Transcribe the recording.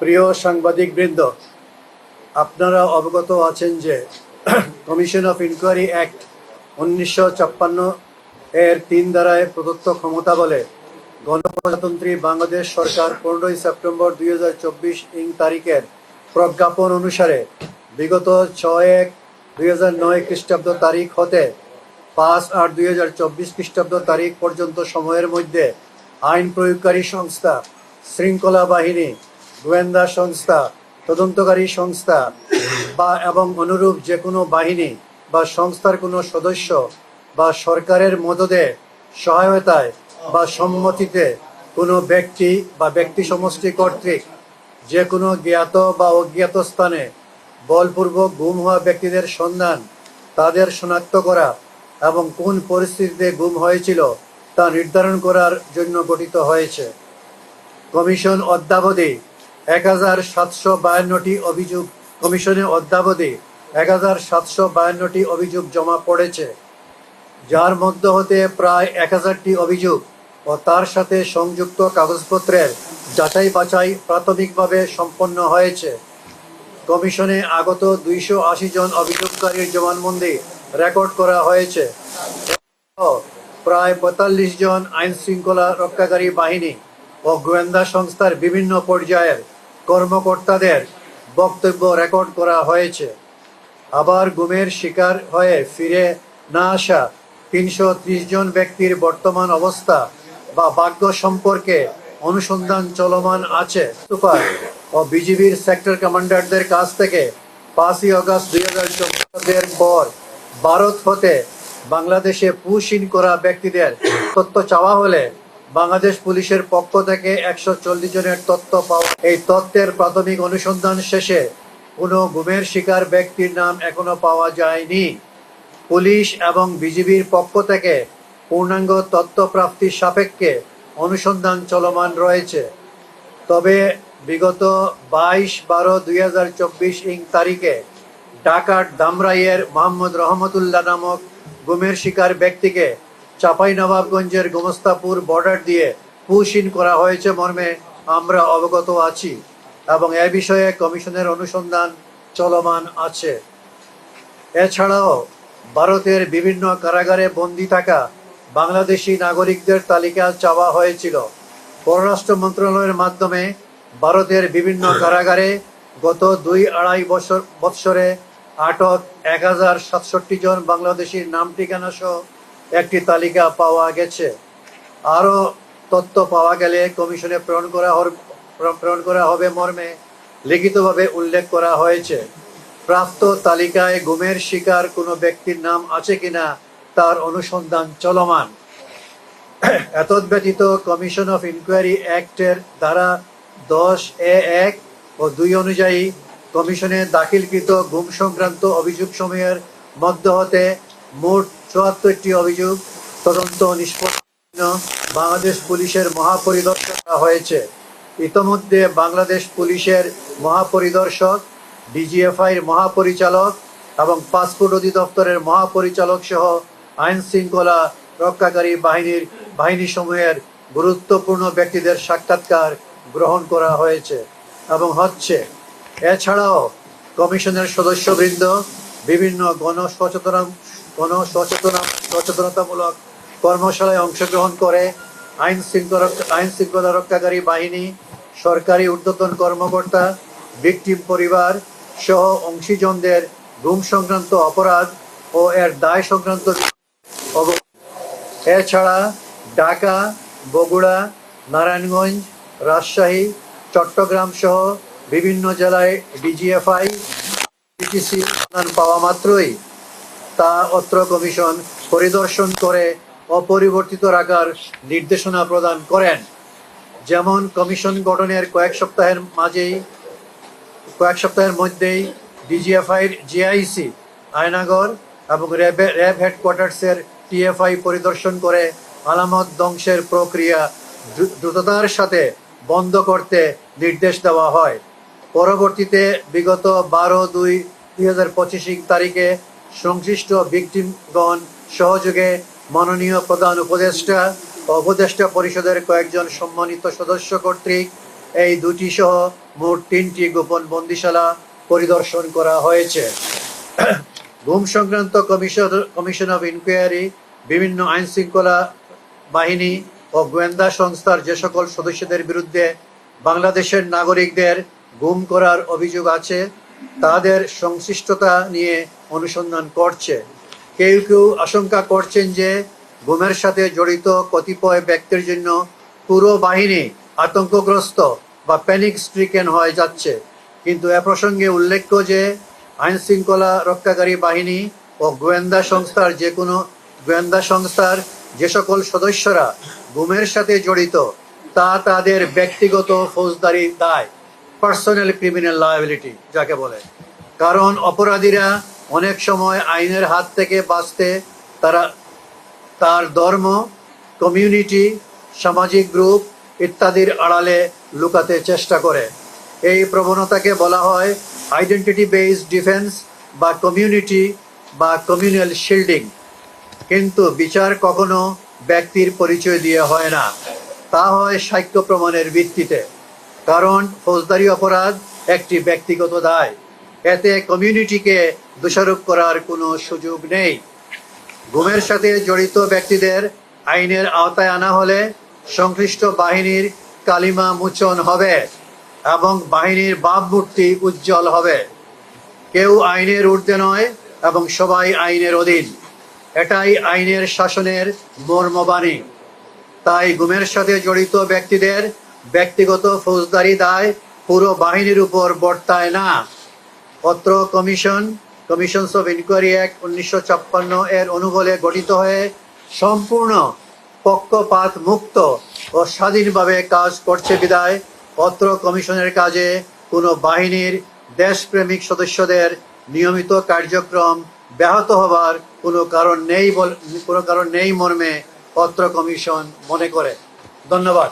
প্রিয় সাংবাদিক বৃন্দ আপনারা অবগত আছেন যে কমিশন অফ ইনকোয়ারি অ্যাক্ট উনিশশো ছাপ্পান্ন এর তিন ধারায় প্রদত্ত ক্ষমতা বলে গণপ্রজাতন্ত্রী বাংলাদেশ সরকার পনেরোই সেপ্টেম্বর দুই হাজার চব্বিশ ইং তারিখের প্রজ্ঞাপন অনুসারে বিগত ছয় এক দুই হাজার নয় খ্রিস্টাব্দ তারিখ হতে পাঁচ আট দুই হাজার চব্বিশ খ্রিস্টাব্দ তারিখ পর্যন্ত সময়ের মধ্যে আইন প্রয়োগকারী সংস্থা শৃঙ্খলা বাহিনী গোয়েন্দা সংস্থা, তদন্তকারী সংস্থা বা এবং অনুরূপ যে কোনো বাহিনী বা সংস্থার কোনো সদস্য বা সরকারের মদদে, সহায়তায় বা সম্মতিতে কোনো ব্যক্তি বা ব্যক্তি সমষ্টি কর্তৃক যে কোনো জ্ঞাত বা অজ্ঞাত স্থানে বলপূর্বক গুম হওয়া ব্যক্তিদের সন্ধান, তাদের শনাক্ত করা এবং কোন পরিস্থিতিতে গুম হয়েছিল তা নির্ধারণ করার জন্য গঠিত হয়েছে। কমিশন অদ্যাবধি এক হাজার সাতশো বায়ান্নটি অভিযোগ কমিশনে অদ্যাবধি এক হাজার সাতশো বায়ান্নটি অভিযোগ জমা পড়েছে। যার মধ্য হতে প্রায় এক হাজারটি অভিযোগ ও তার সাথে সংযুক্ত কাগজপত্রের যাচাই বাছাই প্রাথমিকভাবে সম্পন্ন হয়েছে। কমিশনে আগত দুইশো আশি জন অভিযোগকারীর জবানবন্দি রেকর্ড করা হয়েছে। প্রায় পঁয়তাল্লিশ জন আইন শৃঙ্খলা রক্ষাকারী বাহিনী ও গোয়েন্দা সংস্থার বিভিন্ন পর্যায়ের কর্মকর্তাদের বক্তব্য রেকর্ড করা হয়েছে। আবার গুমের শিকার হয়ে ফিরে না আসা তিনশো ত্রিশ জন ব্যক্তির বর্তমান অবস্থা বা ভাগ্য সম্পর্কে অনুসন্ধান চলমান আছে। সুপার ও বিজিবির সেক্টর কমান্ডারদের কাছ থেকে পাঁচই আগস্ট দুই হাজার চব্বিশের পর ভারত হতে বাংলাদেশে পুশিন করা ব্যক্তিদের তথ্য চাওয়া হলে বাংলাদেশ পুলিশের পক্ষ থেকে একশো চল্লিশ জনের তথ্য পাওয়া এই তথ্যের প্রাথমিক অনুসন্ধান শেষে কোনো গুমের শিকার ব্যক্তির নাম এখনও পাওয়া যায়নি। পুলিশ এবং বিজিবির পক্ষ থেকে পূর্ণাঙ্গ তথ্য প্রাপ্তির সাপেক্ষে অনুসন্ধান চলমান রয়েছে। তবে বিগত বাইশ বারো দুই হাজার চব্বিশ ইং তারিখে ঢাকার দামরাইয়ের মোহাম্মদ রহমতুল্লাহ নামক গুমের শিকার ব্যক্তিকে চাপাই নবাবগঞ্জের গোমস্তাপুর বর্ডার দিয়ে পুশিন করা হয়েছে মর্মে আমরা অবগত আছি এবং এ বিষয়ে কমিশনের অনুসন্ধান চলমান আছে। এছাড়াও ভারতের বিভিন্ন কারাগারে বন্দী থাকা বাংলাদেশি নাগরিকদের তালিকা চাওয়া হয়েছিল। পররাষ্ট্র মন্ত্রণালয়ের মাধ্যমে ভারতের বিভিন্ন কারাগারে গত দুই আড়াই বছর বৎসরে আটক এক হাজার সাতষট্টি জন বাংলাদেশির নাম ঠিকানা সহ একটি তালিকা পাওয়া গেছে। আরও তথ্য পাওয়া গেলে কমিশনে প্রেরণ করা প্রেরণ করা হবে মর্মে লিখিতভাবে উল্লেখ করা হয়েছে। প্রাপ্ত তালিকায় গুমের শিকার কোনো ব্যক্তির নাম আছে কিনা তার অনুসন্ধান চলমান। এতদ ব্যতীত কমিশন অফ ইনকোয়ারি অ্যাক্টের দ্বারা দশ এ এক ও দুই অনুযায়ী কমিশনে দাখিলকৃত গুম সংক্রান্ত অভিযোগ সময়ের মধ্য হতে মোট চুয়াত্তরটি অভিযোগ তদন্ত নিষ্পত্তি বাংলাদেশ পুলিশের মহাপরিদর্শক করা হয়েছে। ইতোমধ্যে বাংলাদেশ পুলিশের মহাপরিদর্শক ডিজিএফআইয়ের মহাপরিচালক এবং পাসপোর্ট অধিদপ্তরের মহাপরিচালক সহ আইন শৃঙ্খলা রক্ষাকারী বাহিনীর বাহিনী সমূহের গুরুত্বপূর্ণ ব্যক্তিদের সাক্ষাৎকার গ্রহণ করা হয়েছে এবং হচ্ছে, এছাড়াও কমিশনের সদস্যবৃন্দ, বিভিন্ন গণ সচেতনা গণ সচেতনা সচেতনতামূলক কর্মশালায় অংশগ্রহণ করে আইন শৃঙ্খলা আইন শৃঙ্খলা রক্ষাকারী বাহিনী, সরকারি ঊর্ধ্বতন কর্মকর্তা ভিকটিম পরিবার সহ অংশীজনদের গুম সংক্রান্ত অপরাধ ও এর দায় সংক্রান্ত এছাড়া ঢাকা, বগুড়া, নারায়ণগঞ্জ, রাজশাহী, চট্টগ্রাম সহ বিভিন্ন জেলায় ডিজিএফআই পাওয়া মাত্রই। তা অত্র কমিশন পরিদর্শন করে অপরিবর্তিত রাখার নির্দেশনা প্রদান করেন। যেমন কমিশন গঠনের কয়েক সপ্তাহের মাঝেই, কয়েক সপ্তাহের মধ্যেই ডিজিএফআইয়ের জিআইসি, আয়নাগর এবং র্যাব র্যাব হেডকোয়ার্টার্সের টিএফআই পরিদর্শন করে আলামত ধ্বংসের প্রক্রিয়া দ্রুততার সাথে বন্ধ করতে নির্দেশ দেওয়া হয়। পরবর্তীতে বিগত বারো দুই দুই হাজার পঁচিশ তারিখে সংশ্লিষ্ট ভিকটিমগণ সহযোগে মাননীয় প্রধান উপদেষ্টা ও উপদেষ্টা পরিষদের কয়েকজন সম্মানিত সদস্য কর্তৃক এই দুটি সহ মোট তিনটি গোপন বন্দিশালা পরিদর্শন করা হয়েছে। গুম সংক্রান্ত কমিশন কমিশন অফ ইনকোয়ারি, বিভিন্ন আইন শৃঙ্খলা বাহিনী ও গোয়েন্দা সংস্থার যে সকল সদস্যদের বিরুদ্ধে বাংলাদেশের নাগরিকদের গুম করার অভিযোগ আছে তাদের সংশ্লিষ্টতা নিয়ে অনুসন্ধান করছে। কেউ কেউ আশঙ্কা করছেন যে গুমের সাথে জড়িত কতিপয় ব্যক্তির জন্য পুরো বাহিনী আতঙ্কগ্রস্ত বা প্যানিক স্ট্রিকেন হয়ে যাচ্ছে। কিন্তু এ প্রসঙ্গে উল্লেখ্য যে আইন শৃঙ্খলা রক্ষাকারী বাহিনী ও গোয়েন্দা সংস্থার যে কোনো গোয়েন্দা সংস্থার যে সকল সদস্যরা গুমের সাথে জড়িত, তা তাদের ব্যক্তিগত ফৌজদারি দায়। পার্সোনাল ক্রিমিনাল লায়াবিলিটি যাকে বলে। কারণ অপরাধীরা অনেক সময় আইনের হাত থেকে বাঁচতে তারা তার ধর্ম কমিউনিটি সামাজিক গ্রুপ ইত্যাদির আড়ালে লুকাতে চেষ্টা করে। এই প্রবণতাকে বলা হয় আইডেন্টিটি বেসড ডিফেন্স বা কমিউনিটি বা কমিউনাল শিল্ডিং কিন্তু বিচার কখনো ব্যক্তির পরিচয় দিয়ে হয় না। তা হয় সাক্ষ্য প্রমাণের ভিত্তিতে। কারণ ফৌজদারি অপরাধ একটি ব্যক্তিগত দায়। এতে কমিউনিটিকে দোষারোপ করার কোনো সুযোগ নেই। গুমের সাথে জড়িত ব্যক্তিদের আইনের আওতায় আনা হলে সংশ্লিষ্ট বাহিনীর কালিমা মোচন হবে এবং বাহিনীর ভাবমূর্তি উজ্জ্বল হবে। কেউ আইনের ঊর্ধ্বে নয় এবং সবাই আইনের অধীন। এটাই আইনের শাসনের মর্মবাণী। তাই গুমের সাথে জড়িত ব্যক্তিদের ব্যক্তিগত ফৌজদারি দায় পুরো বাহিনীর উপর বর্তায় না। পত্র commission, commissions of inquiry act উনিশশো ছাপ্পান্ন এর অনুবলে গঠিত হয়ে সম্পূর্ণ পক্ষপাত মুক্ত ও স্বাধীনভাবে কাজ করছে বিদায় পত্র কমিশনের কাজে কোনো বাহিনীর দেশপ্রেমিক সদস্যদের নিয়মিত কার্যক্রম ব্যাহত হবার কোনো কারণ নেই কোনো কারণ নেই মর্মে পত্র কমিশন মনে করে। ধন্যবাদ।